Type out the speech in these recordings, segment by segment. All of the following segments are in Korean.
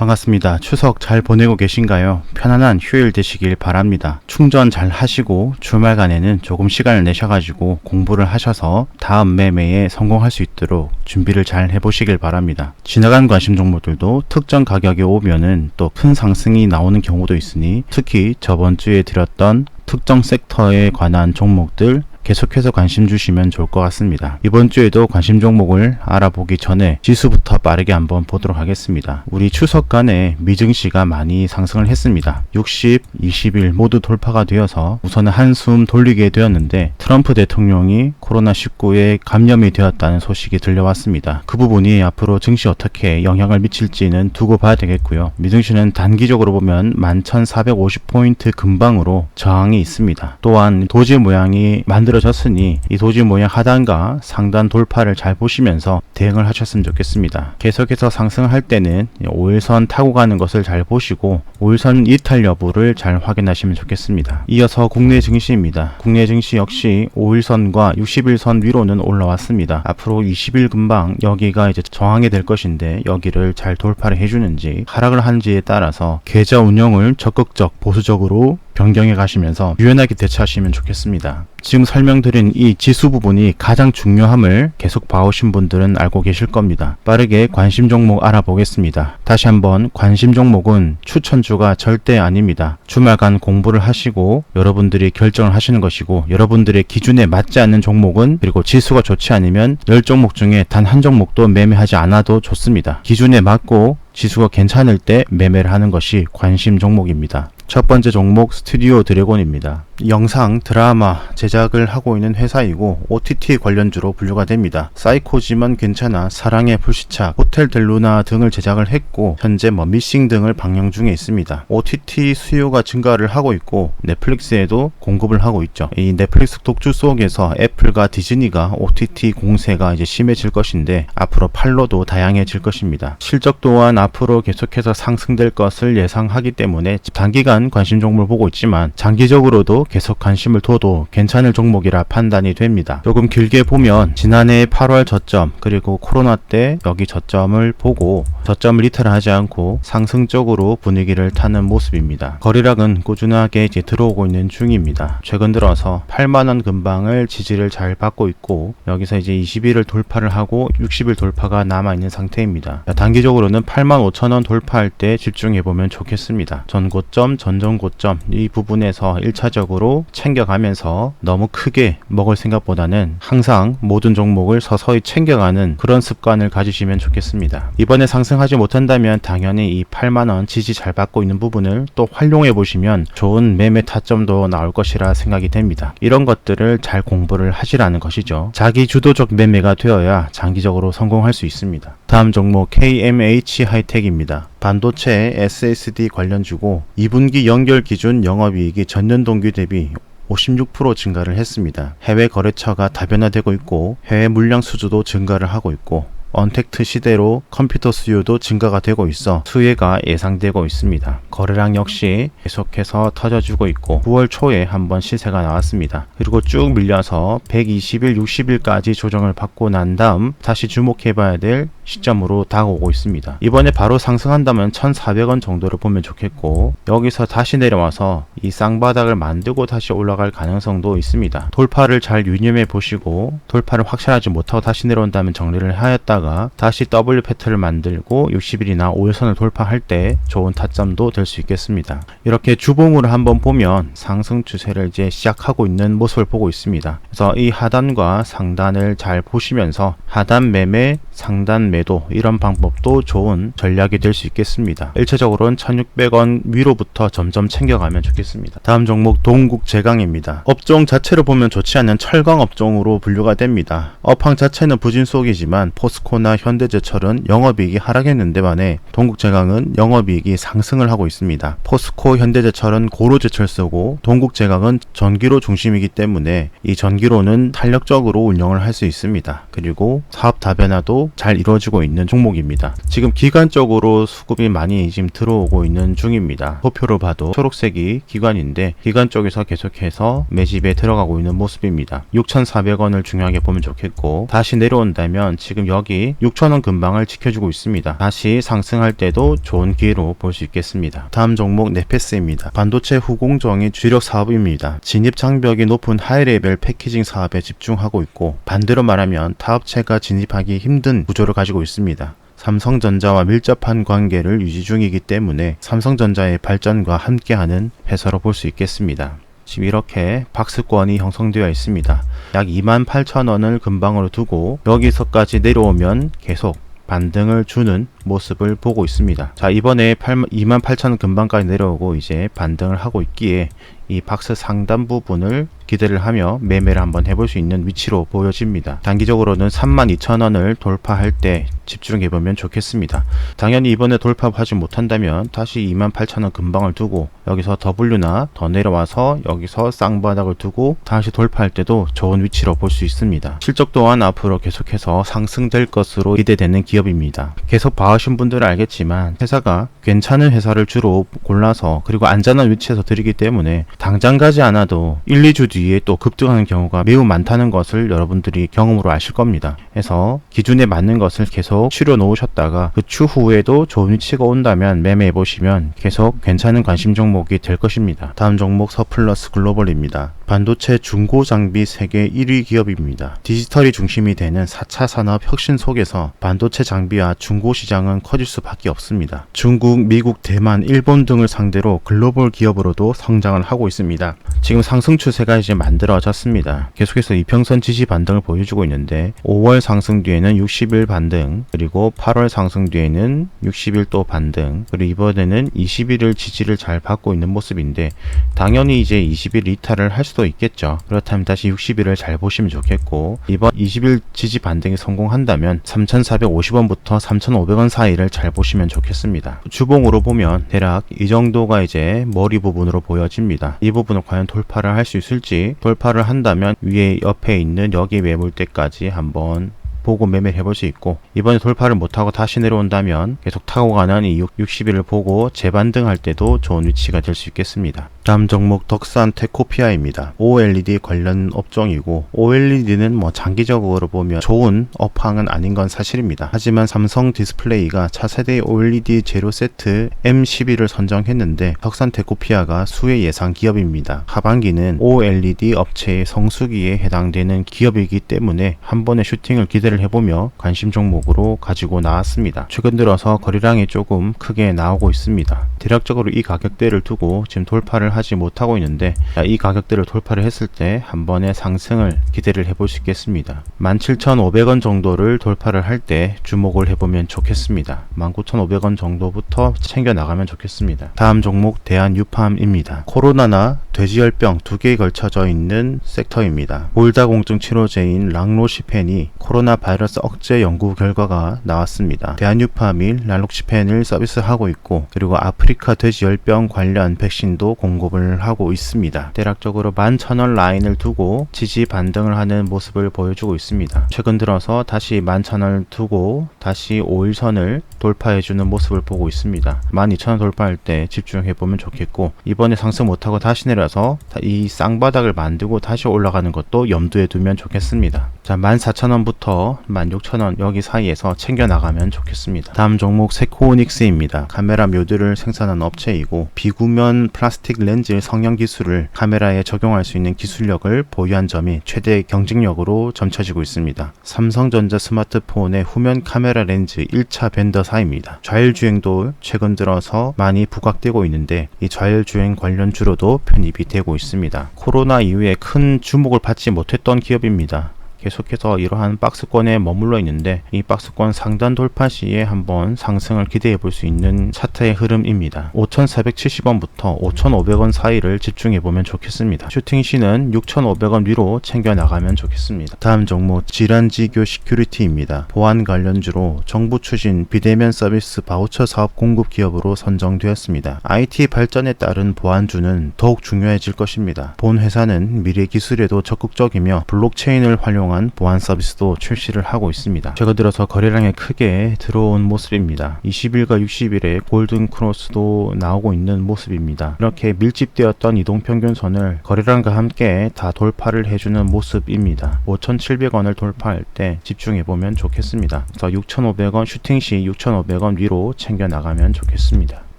반갑습니다. 추석 잘 보내고 계신가요? 편안한 휴일 되시길 바랍니다. 충전 잘 하시고 주말간에는 조금 시간을 내셔가지고 공부를 하셔서 다음 매매에 성공할 수 있도록 준비를 잘 해보시길 바랍니다. 지나간 관심 종목들도 특정 가격에 오면은 또 큰 상승이 나오는 경우도 있으니 특히 저번 주에 드렸던 특정 섹터에 관한 종목들 계속해서 관심 주시면 좋을 것 같습니다. 이번 주에도 관심 종목을 알아보기 전에 지수부터 빠르게 한번 보도록 하겠습니다. 우리 추석간에 미증시가 많이 상승을 했습니다. 60, 20일 모두 돌파가 되어서 우선은 한숨 돌리게 되었는데 트럼프 대통령이 코로나19에 감염이 되었다는 소식이 들려왔습니다. 그 부분이 앞으로 증시 어떻게 영향을 미칠지는 두고 봐야 되겠고요. 미증시는 단기적으로 보면 11,450포인트 근방으로 저항이 있습니다. 또한 도지 모양이 만들 어졌으니 이 도지 모양 하단과 상단 돌파를 잘 보시면서 대응을 하셨으면 좋겠습니다. 계속해서 상승할 때는 5일선 타고 가는 것을 잘 보시고 5일선 이탈 여부를 잘 확인하시면 좋겠습니다. 이어서 국내 증시입니다. 국내 증시 역시 5일선과 60일선 위로는 올라왔습니다. 앞으로 20일 금방 여기가 이제 저항이 될 것인데 여기를 잘 돌파를 해주는지 하락을 하는지에 따라서 계좌 운영을 적극적 보수적으로 변경해 가시면서 유연하게 대처하시면 좋겠습니다. 지금 설명드린 이 지수 부분이 가장 중요함을 계속 봐오신 분들은 알고 계실 겁니다. 빠르게 관심 종목 알아보겠습니다. 다시 한번 관심 종목은 추천주가 절대 아닙니다. 주말간 공부를 하시고 여러분들이 결정을 하시는 것이고 여러분들의 기준에 맞지 않는 종목은 그리고 지수가 좋지 않으면 10종목 중에 단 한 종목도 매매하지 않아도 좋습니다. 기준에 맞고 지수가 괜찮을 때 매매를 하는 것이 관심 종목입니다. 첫 번째 종목 스튜디오 드래곤입니다. 영상, 드라마 제작을 하고 있는 회사이고 OTT 관련주로 분류가 됩니다. 사이코지만 괜찮아, 사랑의 불시착, 호텔 델루나 등을 제작을 했고 현재 뭐 미싱 등을 방영 중에 있습니다. OTT 수요가 증가를 하고 있고 넷플릭스에도 공급을 하고 있죠. 이 넷플릭스 독주 속에서 애플과 디즈니가 OTT 공세가 이제 심해질 것인데 앞으로 팔로도 다양해질 것입니다. 실적 또한 앞으로 계속해서 상승될 것을 예상하기 때문에 단기간 관심 종목을 보고 있지만 장기적으로도 계속 관심을 둬도 괜찮을 종목이라 판단이 됩니다. 조금 길게 보면 지난해 8월 저점 그리고 코로나 때 여기 저점을 보고 저점을 이탈하지 않고 상승 적으로 분위기를 타는 모습입니다. 거래량은 꾸준하게 이제 들어오고 있는 중입니다. 최근 들어서 8만원 근방을 지지를 잘 받고 있고 여기서 이제 20일을 돌파를 하고 60일 돌파가 남아 있는 상태입니다. 단기적으로는 8만 5천원 돌파할 때 집중해 보면 좋겠습니다. 전고점, 전전고점 이 부분에서 1차적으로 챙겨가면서 너무 크게 먹을 생각보다는 항상 모든 종목을 서서히 챙겨가는 그런 습관을 가지시면 좋겠습니다. 이번에 상승하지 못한다면 당연히 이 8만원 지지 잘 받고 있는 부분을 또 활용해 보시면 좋은 매매 타점도 나올 것이라 생각이 됩니다. 이런 것들을 잘 공부를 하시라는 것이죠. 자기 주도적 매매가 되어야 장기적으로 성공할 수 있습니다. 다음 종목 KMH 하이텍입니다. 반도체 SSD 관련주고 2분기 연결 기준 영업이익이 전년 동기 대비 56% 증가를 했습니다. 해외 거래처가 다변화되고 있고 해외 물량 수주도 증가를 하고 있고 언택트 시대로 컴퓨터 수요도 증가가 되고 있어 수혜가 예상되고 있습니다. 거래량 역시 계속해서 터져주고 있고 9월 초에 한번 시세가 나왔습니다. 그리고 쭉 밀려서 120일, 60일까지 조정을 받고 난 다음 다시 주목해봐야 될 시점으로 다가오고 있습니다. 이번에 바로 상승한다면 1,400원 정도를 보면 좋겠고 여기서 다시 내려와서 이 쌍바닥을 만들고 다시 올라갈 가능성도 있습니다. 돌파를 잘 유념해 보시고 돌파를 확실하지 못하고 다시 내려온다면 정리를 하였다 가 다시 W 패턴을 만들고 60일이나 5일선을 돌파할 때 좋은 타점도 될 수 있겠습니다. 이렇게 주봉으로 한번 보면 상승 추세를 이제 시작하고 있는 모습을 보고 있습니다. 그래서 이 하단과 상단을 잘 보시면서 하단 매매, 상단 매도 이런 방법도 좋은 전략이 될 수 있겠습니다. 1차적으로는 1600원 위로부터 점점 챙겨가면 좋겠습니다. 다음 종목 동국 제강입니다. 업종 자체로 보면 좋지 않은 철강 업종으로 분류가 됩니다. 업황 자체는 부진 속이지만 포스코 나 현대제철은 영업이익이 하락했는데 반해 동국제강은 영업이익이 상승을 하고 있습니다. 포스코, 현대제철은 고로제철소고 동국제강은 전기로 중심이기 때문에 이 전기로는 탄력적으로 운영을 할 수 있습니다. 그리고 사업 다변화도 잘 이루어지고 있는 종목입니다. 지금 기관적으로 수급이 많이 지금 들어오고 있는 중입니다. 표표로 봐도 초록색이 기관인데 기관 쪽에서 계속해서 매집에 들어가고 있는 모습입니다. 6,400원을 중요하게 보면 좋겠고 다시 내려온다면 지금 여기 다시 6천원 근방을 지켜주고 있습니다. 다시 상승할 때도 좋은 기회로 볼 수 있겠습니다. 다음 종목 네페스입니다. 반도체 후공정의 주력 사업입니다. 진입 장벽이 높은 하이레벨 패키징 사업에 집중하고 있고 반대로 말하면 타업체가 진입하기 힘든 구조를 가지고 있습니다. 삼성전자와 밀접한 관계를 유지 중이기 때문에 삼성전자의 발전과 함께하는 회사로 볼 수 있겠습니다. 지금 이렇게 박스권이 형성되어 있습니다. 약 28,000원을 근방으로 두고 여기서까지 내려오면 계속 반등을 주는 모습을 보고 있습니다. 자, 이번에 28,000원 근방까지 내려오고 이제 반등을 하고 있기에 이 박스 상단 부분을 기대를 하며 매매를 한번 해볼 수 있는 위치로 보여집니다. 단기적으로는 32,000원을 돌파할 때 집중해 보면 좋겠습니다. 당연히 이번에 돌파하지 못한다면 다시 28,000원 근방을 두고 여기서 W나 더 내려와서 여기서 쌍바닥을 두고 다시 돌파할 때도 좋은 위치로 볼 수 있습니다. 실적 또한 앞으로 계속해서 상승될 것으로 기대되는 기업입니다. 계속 봐오신 분들은 알겠지만 회사가 괜찮은 회사를 주로 골라서 그리고 안전한 위치에서 드리기 때문에 당장 가지 않아도 1, 2주 뒤에 또 급등하는 경우가 매우 많다는 것을 여러분들이 경험으로 아실 겁니다. 그래서 기준에 맞는 것을 계속 치료 놓으셨다가 그 추후에도 좋은 위치가 온다면 매매해 보시면 계속 괜찮은 관심 종목이 될 것입니다. 다음 종목 서플러스 글로벌입니다. 반도체 중고 장비 세계 1위 기업입니다. 디지털이 중심이 되는 4차 산업 혁신 속에서 반도체 장비와 중고 시장은 커질 수밖에 없습니다. 중국, 미국, 대만, 일본 등을 상대로 글로벌 기업으로도 성장을 하고 있습니다. 지금 상승 추세가 이제 만들어졌습니다. 계속해서 이평선 지지 반등을 보여주고 있는데 5월 상승 뒤에는 60일 반등 그리고 8월 상승 뒤에는 60일 또 반등 그리고 이번에는 20일을 지지를 잘 받고 있는 모습인데 당연히 이제 20일 이탈을 할 수도 있겠죠. 그렇다면 다시 60일을 잘 보시면 좋겠고 이번 20일 지지 반등이 성공한다면 3,450원부터 3,500원 사이를 잘 보시면 좋겠습니다. 주봉으로 보면 대략 이 정도가 이제 머리 부분으로 보여집니다. 이 부분을 과연 돌파를 할 수 있을지 돌파를 한다면 위에 옆에 있는 여기 매물대까지 한번 보고 매매를 해볼 수 있고 이번에 돌파를 못하고 다시 내려온다면 계속 타고 가는 이 60일을 보고 재반등할 때도 좋은 위치가 될 수 있겠습니다. 다음 종목 덕산 테코피아입니다. OLED 관련 업종이고 OLED는 뭐 장기적으로 보면 좋은 업황은 아닌 건 사실입니다. 하지만 삼성 디스플레이가 차세대 OLED 제로 세트 M12를 선정했는데 덕산 테코피아가 수혜 예상 기업입니다. 하반기는 OLED 업체의 성수기에 해당되는 기업이기 때문에 한 번의 슈팅을 기대를 해보며 관심 종목으로 가지고 나왔습니다. 최근 들어서 거래량이 조금 크게 나오고 있습니다. 대략적으로 이 가격대를 두고 지금 돌파를 하지 못하고 있는데 이 가격대를 돌파를 했을 때 한 번의 상승을 기대를 해볼 수 있겠습니다. 17,500원 정도를 돌파를 할 때 주목을 해보면 좋겠습니다. 19,500원 정도부터 챙겨 나가면 좋겠습니다. 다음 종목 대한유팜입니다. 코로나나 돼지열병 두 개에 걸쳐져 있는 섹터입니다. 골다공증 치료제인 랑로시펜이 코로나 바이러스 억제 연구 결과가 나왔습니다. 대한유팜이 랑로시펜을 서비스하고 있고 그리고 아프리카 돼지열병 관련 백신도 공급 을 하고 있습니다. 대략적으로 11,000원 라인을 두고 지지 반등을 하는 모습을 보여주고 있습니다. 최근 들어서 다시 11,000원을 두고 다시 5일선을 돌파해주는 모습을 보고 있습니다. 12,000원 돌파할 때 집중해보면 좋겠고 이번에 상승 못하고 다시 내려서 이 쌍바닥을 만들고 다시 올라가는 것도 염두에 두면 좋겠습니다. 자, 14,000원부터 16,000원 여기 사이에서 챙겨 나가면 좋겠습니다. 다음 종목 세코닉스입니다. 카메라 묘드를 생산하는 업체이고 비구면 플라스틱 렌즈 성형 기술을 카메라에 적용할 수 있는 기술력을 보유한 점이 최대 경쟁력으로 점쳐지고 있습니다. 삼성전자 스마트폰의 후면 카메라 렌즈 1차 벤더사입니다. 좌열주행도 최근 들어서 많이 부각되고 있는데 이 좌열주행 관련 주로도 편입이 되고 있습니다. 코로나 이후에 큰 주목을 받지 못했던 기업입니다. 계속해서 이러한 박스권에 머물러 있는데 이 박스권 상단 돌파 시에 한번 상승을 기대해 볼 수 있는 차트의 흐름입니다. 5,470원부터 5,500원 사이를 집중해 보면 좋겠습니다. 슈팅 시는 6,500원 위로 챙겨 나가면 좋겠습니다. 다음 종목 질환지교 시큐리티입니다. 보안 관련주로 정부 추진 비대면 서비스 바우처 사업 공급 기업으로 선정되었습니다. IT 발전에 따른 보안주는 더욱 중요해질 것입니다. 본 회사는 미래 기술에도 적극적이며 블록체인을 활용 동안 보안 서비스도 출시를 하고 있습니다. 최근 들어서 거래량이 크게 들어온 모습입니다. 20일과 60일에 골든 크로스도 나오고 있는 모습입니다. 이렇게 밀집되었던 이동평균선을 거래량과 함께 다 돌파를 해주는 모습입니다. 5,700원을 돌파할 때 집중해보면 좋겠습니다. 그래서 6,500원 슈팅 시 6,500원 위로 챙겨 나가면 좋겠습니다.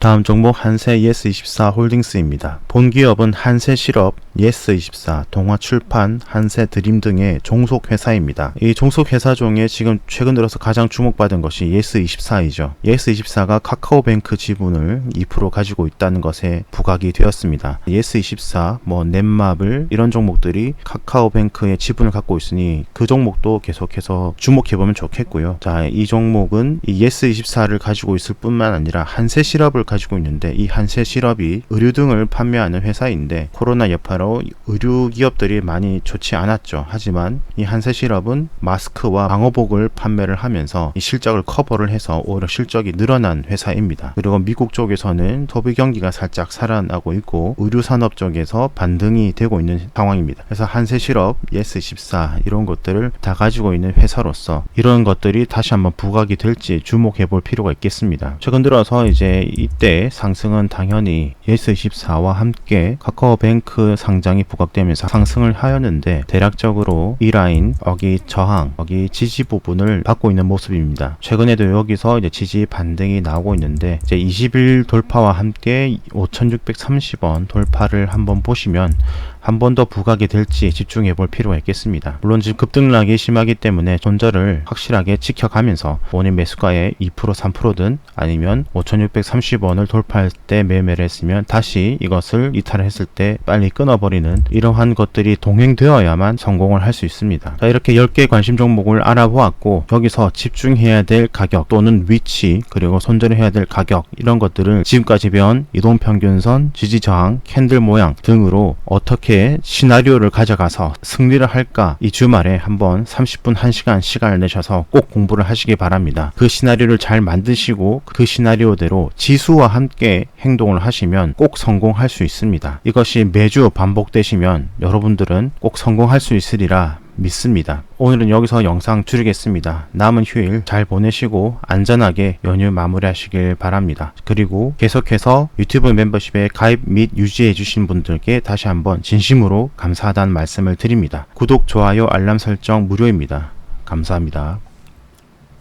다음 종목 한세 예스24 홀딩스입니다. 본 기업은 한세실업, 예스24, 동화출판, 한세드림 등의 종속 회사입니다. 이 종속 회사 중에 지금 최근 들어서 가장 주목받은 것이 예스24이죠. 예스24가 카카오뱅크 지분을 2% 가지고 있다는 것에 부각이 되었습니다. 예스24, 뭐 넷마블 이런 종목들이 카카오뱅크의 지분을 갖고 있으니 그 종목도 계속해서 주목해보면 좋겠고요. 자, 이 종목은 이 예스24를 가지고 있을 뿐만 아니라 한세실업을 가지고 있는데 이 한세 실업이 의류 등을 판매하는 회사인데 코로나 여파로 의류 기업들이 많이 좋지 않았죠. 하지만 이 한세 실업은 마스크와 방호복을 판매를 하면서 이 실적을 커버를 해서 오히려 실적이 늘어난 회사입니다. 그리고 미국 쪽에서는 소비 경기가 살짝 살아나고 있고 의류 산업 쪽에서 반등이 되고 있는 상황입니다. 그래서 한세 실업, 예스14 이런 것들을 다 가지고 있는 회사로서 이런 것들이 다시 한번 부각이 될지 주목해 볼 필요가 있겠습니다. 최근 들어서 이제 이때 상승은 당연히 예스24와 함께 카카오뱅크 상장이 부각되면서 상승을 하였는데 대략적으로 이 라인 여기 저항 여기 지지 부분을 받고 있는 모습입니다. 최근에도 여기서 이제 지지 반등이 나오고 있는데 이제 20일 돌파와 함께 5,630원 돌파를 한번 보시면 한 번 더 부각이 될지 집중해 볼 필요가 있겠습니다. 물론 지금 급등락이 심하기 때문에 손절을 확실하게 지켜가면서 원인 매수가의 2% 3%든 아니면 5,630원을 돌파할 때 매매를 했으면 다시 이것을 이탈했을 때 빨리 끊어버리는 이러한 것들이 동행되어야만 성공을 할 수 있습니다. 자 이렇게 10개 관심 종목을 알아보았고 여기서 집중해야 될 가격 또는 위치 그리고 손절해야 될 가격 이런 것들을 지금까지 배운 이동평균선, 지지저항, 캔들 모양 등으로 어떻게 시나리오를 가져가서 승리를 할까 이 주말에 한번 30분 1시간 시간을 내셔서 꼭 공부를 하시기 바랍니다. 그 시나리오를 잘 만드시고 그 시나리오대로 지수와 함께 행동을 하시면 꼭 성공할 수 있습니다. 이것이 매주 반복되시면 여러분들은 꼭 성공할 수 있으리라 믿습니다. 오늘은 여기서 영상 줄이겠습니다. 남은 휴일 잘 보내시고 안전하게 연휴 마무리하시길 바랍니다. 그리고 계속해서 유튜브 멤버십에 가입 및 유지해 주신 분들께 다시 한번 진심으로 감사하다는 말씀을 드립니다. 구독, 좋아요, 알람 설정 무료입니다. 감사합니다.